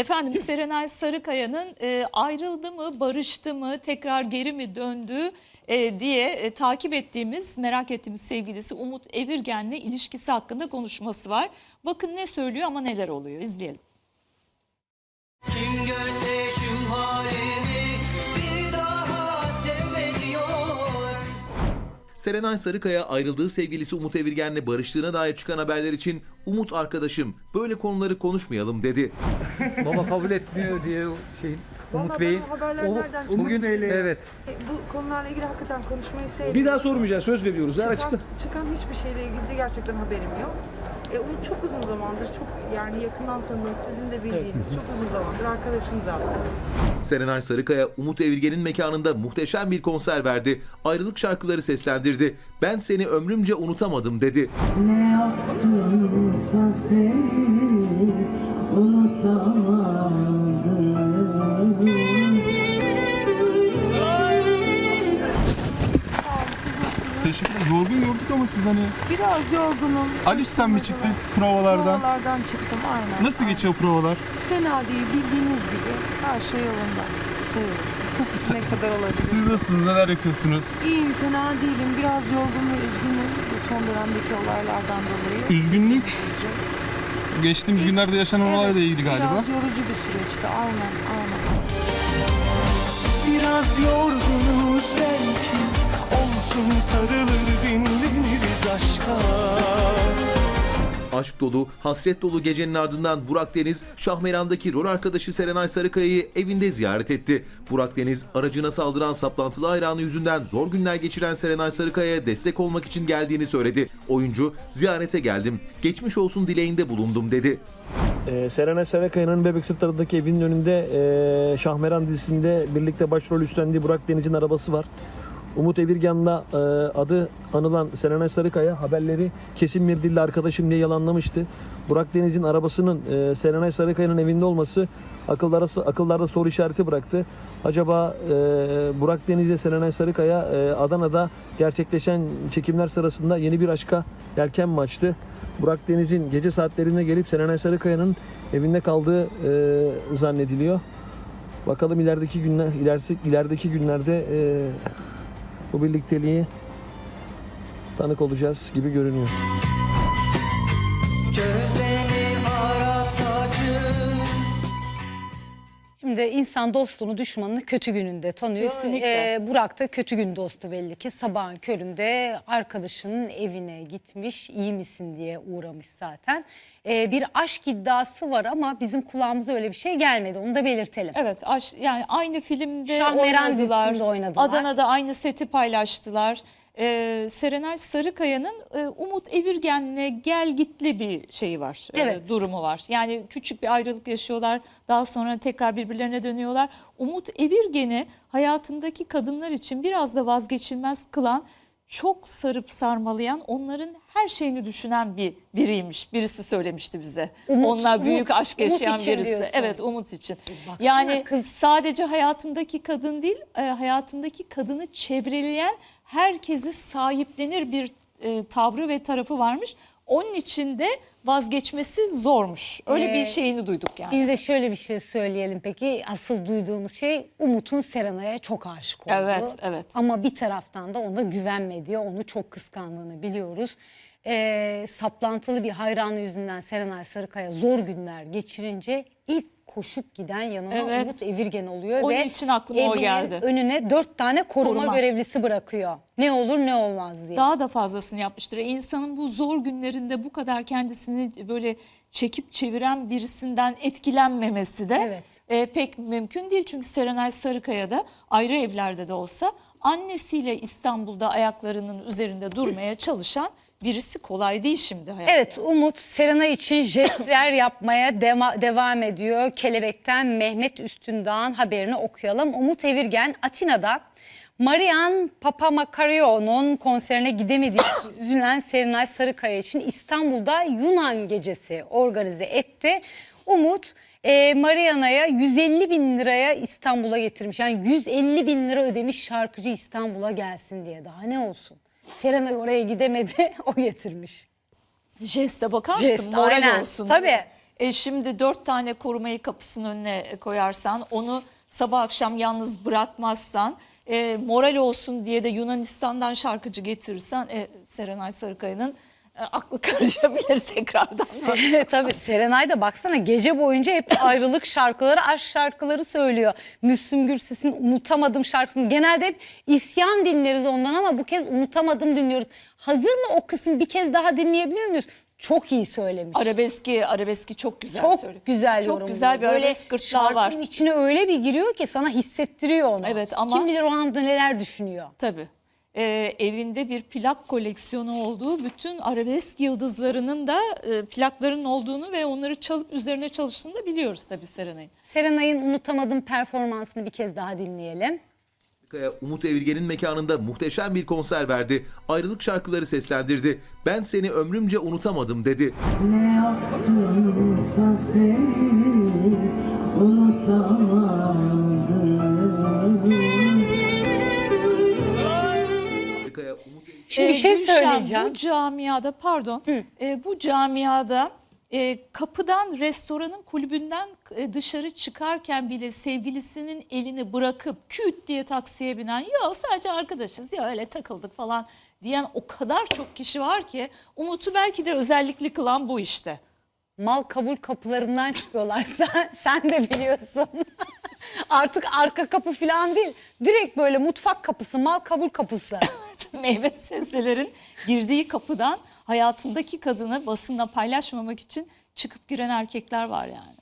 Efendim Serenay Sarıkaya'nın e, ayrıldı mı, barıştı mı, tekrar geri mi döndü e, diye e, takip ettiğimiz, merak ettiğimiz sevgilisi Umut Evirgen'le ilişkisi hakkında konuşması var. Bakın ne söylüyor ama neler oluyor izleyelim. Kim görse şu Serenay Sarıkaya ayrıldığı sevgilisi Umut Evirgen'le barıştığına dair çıkan haberler için Umut arkadaşım böyle konuları konuşmayalım dedi. Baba kabul etmiyor diye o şey Umut Vallahi Bey'in. ben haberler O- nereden çıktı? bugün Bey'le. evet. E, Bu konularla ilgili hakikaten konuşmayı sevmiyorum. Bir daha sormayacağız söz veriyoruz. Her çıkan, çıkan hiçbir şeyle ilgili de gerçekten haberim yok. E, Umut çok uzun zamandır, çok yani yakından tanıdığım, sizin de bildiğiniz, çok uzun zamandır arkadaşım zaten. Serenay Sarıkaya Umut Evirgen'in mekanında muhteşem bir konser verdi. Ayrılık şarkıları seslendirdi. Ben seni ömrümce unutamadım dedi. Ne yaptımsa seni unutamadım Teşekkür ederim. Yorgun yorduk ama siz hani Biraz yorgunum. Alice'ten mi çıktık provalardan? Provalardan çıktım, aynen. Nasıl aynen. geçiyor provalar? Fena değil, bildiğiniz gibi. Her şey yolunda. Sayıyorum. ne kadar olabilir? Siz nasılsınız? Neler yapıyorsunuz? İyiyim, fena değilim. Biraz yorgun ve üzgünüm bu son dönemdeki olaylardan dolayı. Üzgünlük geçtiğimiz günlerde yaşanan Evet, olayla ilgili galiba. Biraz yorucu bir süreçti. Aynen, aynen. Biraz yorgunuz belki Olsun sarılır dinleniriz aşka Aşk dolu, hasret dolu gecenin ardından Burak Deniz, Şahmeran'daki rol arkadaşı Serenay Sarıkaya'yı evinde ziyaret etti. Burak Deniz, aracına saldıran saplantılı hayranı yüzünden zor günler geçiren Serenay Sarıkaya'ya destek olmak için geldiğini söyledi. Oyuncu, ziyarete geldim, geçmiş olsun dileğinde bulundum dedi. Ee, Serenay Sarıkaya'nın Bebek Sırtları'ndaki evinin önünde e, Şahmeran dizisinde birlikte başrol üstlendiği Burak Deniz'in arabası var. Umut Evirgan'la e, adı anılan Serenay Sarıkaya haberleri kesin bir dille arkadaşım diye yalanlamıştı. Burak Deniz'in arabasının e, Serenay Sarıkaya'nın evinde olması akıllara akıllarda soru işareti bıraktı. Acaba e, Burak Deniz ile Serenay Sarıkaya e, Adana'da gerçekleşen çekimler sırasında yeni bir aşka yelken mi açtı? Burak Deniz'in gece saatlerinde gelip Serenay Sarıkaya'nın evinde kaldığı e, zannediliyor. Bakalım ilerideki günler ilerisi ilerideki günlerde e, bu birlikteliği tanık olacağız gibi görünüyor. Çöz Şimdi insan dostunu düşmanını kötü gününde tanıyor. Kesinlikle. Ee, Burak da kötü gün dostu belli ki. Sabahın köründe arkadaşının evine gitmiş. iyi misin diye uğramış zaten. Ee, bir aşk iddiası var ama bizim kulağımıza öyle bir şey gelmedi. Onu da belirtelim. Evet aş, yani aynı filmde Şahmeran oynadılar. dizisinde oynadılar. Adana'da aynı seti paylaştılar. Ee, Serenay Sarıkaya'nın e, Umut Evirgen'le gel gitli bir şeyi var. e, Evet. durumu var. Yani küçük bir ayrılık yaşıyorlar. Daha sonra tekrar birbirlerine dönüyorlar. Umut Evirgen'i hayatındaki kadınlar için biraz da vazgeçilmez kılan çok sarıp sarmalayan, onların her şeyini düşünen bir biriymiş. Birisi söylemişti bize. Umut, Onlar büyük Umut, aşk Umut yaşayan için birisi. diyorsun. Evet, Umut için. baksana Yani kız- sadece hayatındaki kadın değil, e, hayatındaki kadını çevreleyen herkesi sahiplenir bir e, tavrı ve tarafı varmış. Onun için de vazgeçmesi zormuş. Öyle Ee, bir şeyini duyduk yani. Biz de şöyle bir şey söyleyelim peki. Asıl duyduğumuz şey Umut'un Serenay'a çok aşık olduğu. Evet, evet. Ama bir taraftan da ona güvenmediği, onu çok kıskandığını biliyoruz. Ee, saplantılı bir hayranı yüzünden Serenay Sarıkaya zor günler geçirince ilk koşup giden yanına Evet. Umut Evirgen oluyor Onun ve için aklıma o geldi. önüne dört tane koruma, Koruma. görevlisi bırakıyor. Ne olur ne olmaz diye. Daha da fazlasını yapmıştır. E, İnsanın bu zor günlerinde bu kadar kendisini böyle çekip çeviren birisinden etkilenmemesi de Evet. e, pek mümkün değil. Çünkü Serenay Sarıkaya da ayrı evlerde de olsa annesiyle İstanbul'da ayaklarının üzerinde durmaya çalışan birisi kolay değil şimdi hayatta. Evet Umut Serenay için jestler yapmaya dema- devam ediyor. Kelebek'ten Mehmet Üstündağ'ın haberini okuyalım. Umut Evirgen Atina'da Marian Papamakario'nun konserine gidemediği için üzülen Serenay Sarıkaya için İstanbul'da Yunan gecesi organize etti. Umut e, Mariana'ya 150 bin liraya İstanbul'a getirmiş. Yani 150 bin lira ödemiş şarkıcı İstanbul'a gelsin diye. Daha ne olsun? Serenay oraya gidemedi, o getirmiş. Jeste bakar mısın? Jest, Moral aynen. olsun. Tabii. E şimdi dört tane korumayı kapısının önüne koyarsan, onu sabah akşam yalnız bırakmazsan, e, moral olsun diye de Yunanistan'dan şarkıcı getirirsen, e, Serenay Sarıkaya'nın aklı karışabilir tekrardan. Tabii Serenay da baksana gece boyunca hep ayrılık şarkıları, aşk şarkıları söylüyor. Müslüm Gürses'in Unutamadım şarkısını. Genelde hep isyan dinleriz ondan ama bu kez Unutamadım dinliyoruz. Hazır mı o kısım bir kez daha dinleyebiliyor muyuz? Çok iyi söylemiş. Arabeski, arabeski çok güzel çok söylüyor. güzel Çok yorumluyor. güzel bir Böyle arabesk gırtlağı var. şarkının içine öyle bir giriyor ki sana hissettiriyor onu. Evet, ama- Kim bilir o anda neler düşünüyor. Tabii. Ee, evinde bir plak koleksiyonu olduğu, bütün arabesk yıldızlarının da e, plakların olduğunu ve onları çalıp üzerine çalıştığını da biliyoruz tabii Serenay'ın. Serenay'ın Unutamadım performansını bir kez daha dinleyelim. Sarıkaya Umut Evirgen'in mekanında muhteşem bir konser verdi. Ayrılık şarkıları seslendirdi. Ben seni ömrümce unutamadım dedi. Ne yaptımsa seni unutamadım Şimdi bir şey Gülşen, söyleyeceğim. Bu camiada pardon, e, bu camiada e, kapıdan restoranın kulübünden e, dışarı çıkarken bile sevgilisinin elini bırakıp küt diye taksiye binen ya sadece arkadaşız ya öyle takıldık falan diyen o kadar çok kişi var ki Umut'u belki de özellikli kılan bu işte. mal kabul kapılarından çıkıyorlar. Sen, sen de biliyorsun. Artık arka kapı falan değil. Direkt böyle mutfak kapısı, mal kabul kapısı. Meyve sebzelerin girdiği kapıdan hayatındaki kadını basınla paylaşmamak için çıkıp giren erkekler var yani.